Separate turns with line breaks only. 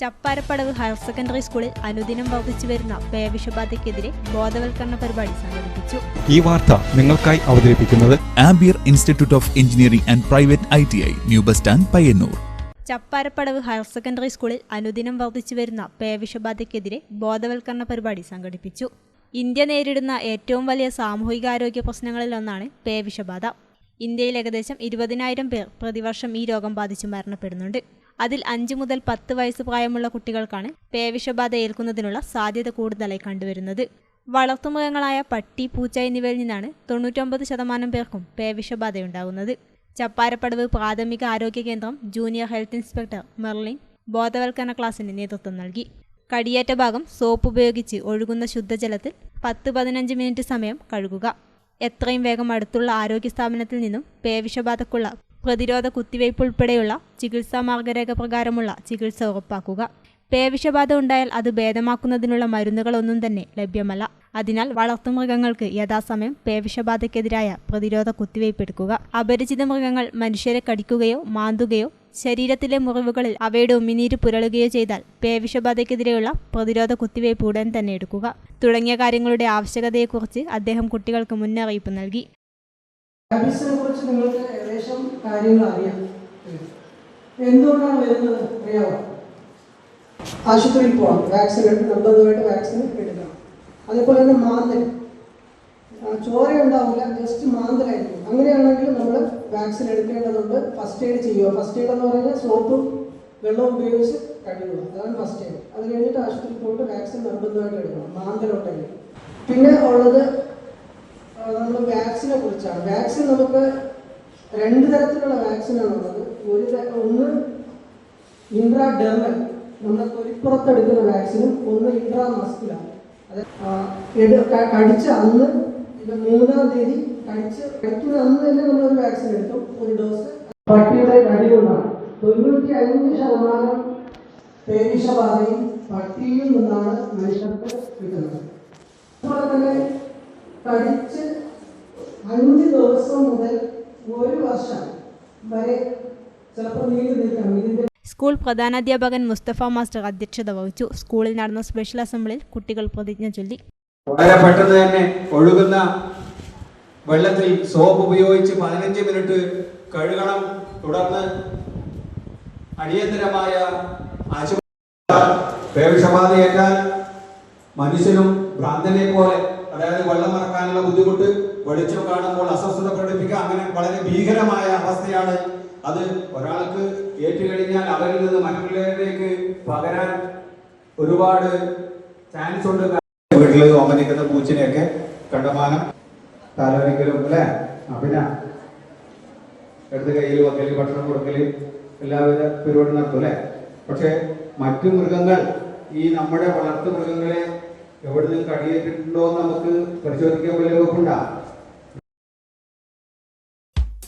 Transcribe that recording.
Chapparapadavu higher secondary സ്കൂളിൽ അനുദിനം വർദ്ധിച്ചു വരുന്ന പേവിഷബാധയ്ക്കെതിരെ ബോധവൽക്കരണ പരിപാടി സംഘടിപ്പിച്ചു.
ഈ വാർത്ത നിങ്ങൾക്കായി അവതരിപ്പിക്കുന്നത്
Ampere institute of engineering and private I T I new bus stand Payyanur.
Chapparapadavu higher secondary സ്കൂളിൽ അനുദിനം വർദ്ധിച്ചു വരുന്ന പേവിഷബാധയ്ക്കെതിരെ ബോധവൽക്കരണ പരിപാടി സംഘടിപ്പിച്ചു. ഇന്ത്യ നേരിടുന്ന ഏറ്റവും വലിയ സാമൂഹികാരോഗ്യ പ്രശ്നങ്ങളിലൊന്നാണ് പേവിഷബാധ ഇന്ത്യയിൽ ഏകദേശം ഇരുപതിനായിരം പേർ പ്രതിവർഷം ഈ രോഗം ബാധിച്ച് മരണപ്പെടുന്നുണ്ട്. അതിൽ അഞ്ച് മുതൽ പത്ത് വയസ്സ് പ്രായമുള്ള കുട്ടികൾക്കാണ് പേവിഷബാധ ഏൽക്കുന്നതിനുള്ള സാധ്യത കൂടുതലായി കണ്ടുവരുന്നത്. വളർത്തുമൃഗങ്ങളായ പട്ടി പൂച്ച എന്നിവയിൽ നിന്നാണ് തൊണ്ണൂറ്റൊമ്പത് ശതമാനം പേർക്കും പേവിഷബാധയുണ്ടാകുന്നത്. ചപ്പാരപ്പടവ് പ്രാഥമിക ആരോഗ്യ കേന്ദ്രം ജൂനിയർ ഹെൽത്ത് ഇൻസ്പെക്ടർ മെർലിൻ ബോധവൽക്കരണ ക്ലാസ്സിന് നേതൃത്വം നൽകി. കടിയേറ്റ ഭാഗം സോപ്പ് ഉപയോഗിച്ച് ഒഴുകുന്ന ശുദ്ധജലത്തിൽ പത്ത് പതിനഞ്ച് മിനിറ്റ് സമയം കഴുകുക. എത്രയും വേഗം അടുത്തുള്ള ആരോഗ്യ സ്ഥാപനത്തിൽ നിന്നും പേവിഷബാധക്കുള്ള പ്രതിരോധ കുത്തിവയ്പ് ഉൾപ്പെടെയുള്ള ചികിത്സാ മാർഗരേഖ പ്രകാരമുള്ള ചികിത്സ ഉറപ്പാക്കുക. പേവിഷബാധ ഉണ്ടായാൽ അത് ഭേദമാക്കുന്നതിനുള്ള മരുന്നുകളൊന്നും തന്നെ ലഭ്യമല്ല. അതിനാൽ വളർത്തുമൃഗങ്ങൾക്ക് യഥാസമയം പേവിഷബാധയ്ക്കെതിരായ പ്രതിരോധ കുത്തിവയ്പ് എടുക്കുക. അപരിചിത മൃഗങ്ങൾ മനുഷ്യരെ കടിക്കുകയോ മാന്തുകയോ ശരീരത്തിലെ മുറിവുകളിൽ അവയുടെ ഉമിനീര് പുരളുകയോ ചെയ്താൽ പേവിഷബാധയ്ക്കെതിരെയുള്ള പ്രതിരോധ കുത്തിവയ്പ് ഉടൻ തന്നെ എടുക്കുക. തുടങ്ങിയ കാര്യങ്ങളുടെ ആവശ്യകതയെക്കുറിച്ച് അദ്ദേഹം കുട്ടികൾക്ക് മുന്നറിയിപ്പ് നൽകി.
ഏകദേശം കാര്യങ്ങൾ അറിയാം. എന്തുകൊണ്ടാണ് വരുന്നത്? അറിയാമോ ആശുപത്രിയിൽ പോകണം. വാക്സിൻ നിർബന്ധമായിട്ട് വാക്സിൻ എടുക്കണം. അതേപോലെ തന്നെ മാന്തൽ. ചോര ഉണ്ടാവില്ല ജസ്റ്റ് മാന്തലായിരിക്കും. അങ്ങനെയാണെങ്കിൽ നമ്മൾ വാക്സിൻ എടുക്കേണ്ടതുണ്ട്. ഫസ്റ്റ് എയ്ഡ് ചെയ്യുക. ഫസ്റ്റ് എയ്ഡ് എന്ന് പറഞ്ഞാൽ സോപ്പ് വെള്ളം ഉപയോഗിച്ച് കഴിയുക അതാണ് ഫസ്റ്റ് എയ്ഡ് അത് കഴിഞ്ഞിട്ട് ആശുപത്രിയിൽ പോയിട്ട് വാക്സിൻ നിർബന്ധമായിട്ട് എടുക്കണം. മാന്തലുണ്ടെങ്കിൽ പിന്നെ ഉള്ളത് നമ്മൾ വാക്സിനെ കുറിച്ചാണ്. വാക്സിൻ നമുക്ക് രണ്ട് തരത്തിലുള്ള വാക്സിനാണ് ഉള്ളത്. ഒരു ഒന്ന് ഇൻട്രാ ഡെർമൽ നമ്മുടെ തൊലിപ്പുറത്തെടുക്കുന്ന വാക്സിനും ഒന്ന് ഇൻട്രാ മസ്കുലാണ് അത് കടിച്ച അന്ന് മൂന്നാം തീയതി കടിച്ച് കഴിക്കുന്ന അന്ന് തന്നെ നമ്മൾ ഒരു വാക്സിൻ എടുക്കും. ഒരു ഡോസ് പട്ടിയുടെ കടി കൊണ്ടാണ് തൊണ്ണൂറ്റി അഞ്ച് ശതമാനം പേവിഷബാധയും പട്ടിയിൽ നിന്നാണ് മനുഷ്യർക്ക് കിട്ടുന്നത്. അതുപോലെ തന്നെ കടിച്ച് അഞ്ച് ദിവസം മുതൽ ഒരു വർഷം വരെ ചിലപ്പോൾ നീണ്ടു നിൽക്കാം ഇതിന്റെ
സ്കൂൾ പ്രധാനാധ്യാപകൻ മുസ്തഫ മാസ്റ്റർ അധ്യക്ഷത വഹിച്ചു. സ്കൂളിൽ നടന്ന സ്പെഷ്യൽ അസംബ്ലിയിൽ കുട്ടികൾ പ്രതിജ്ഞ ചൊല്ലി.
വളരെ പെട്ടെന്ന് തന്നെ ഒഴുകുന്ന വെള്ളത്തിൽ സോപ്പ് ഉപയോഗിച്ച് പതിനഞ്ച് മിനിറ്റ് കഴുകണം. തുടർന്ന് അടിയന്തരമായ പേവിഷബാധയേറ്റാൽ മനുഷ്യനും ഭ്രാന്തനെ പോലെ അതായത് വെള്ളം മറക്കാനുള്ള ബുദ്ധിമുട്ട് വെളിച്ചം കാണുമ്പോൾ അസ്വസ്ഥത പ്രകടിപ്പിക്കുക അങ്ങനെ വളരെ ഭീകരമായ അവസ്ഥയാണ് അത് ഒരാൾക്ക് ഏറ്റുകഴിഞ്ഞാൽ അവരിൽ നിന്ന് മറ്റുള്ളവരിലേക്ക് പകരാൻ ഒരുപാട് ചാൻസ് ഉണ്ട്. വീട്ടിൽ ഓമനിക്കുന്ന പൂച്ചിനെയൊക്കെ കണ്ടമാനം താലോലിക്കലും അല്ലേ? അഭിന എടുത്ത് കയ്യിൽ വക്കൽ ഭക്ഷണം കൊടുക്കൽ എല്ലാവിധ പരിപാടി നടത്തും അല്ലേ? പക്ഷെ മറ്റു മൃഗങ്ങൾ ഈ നമ്മുടെ വളർത്തു മൃഗങ്ങളെ എവിടെ നിന്ന് കടിയേറ്റിട്ടുണ്ടോ എന്ന് നമുക്ക് പരിശോധിക്കാൻ വലിയ വകുപ്പുണ്ടാ.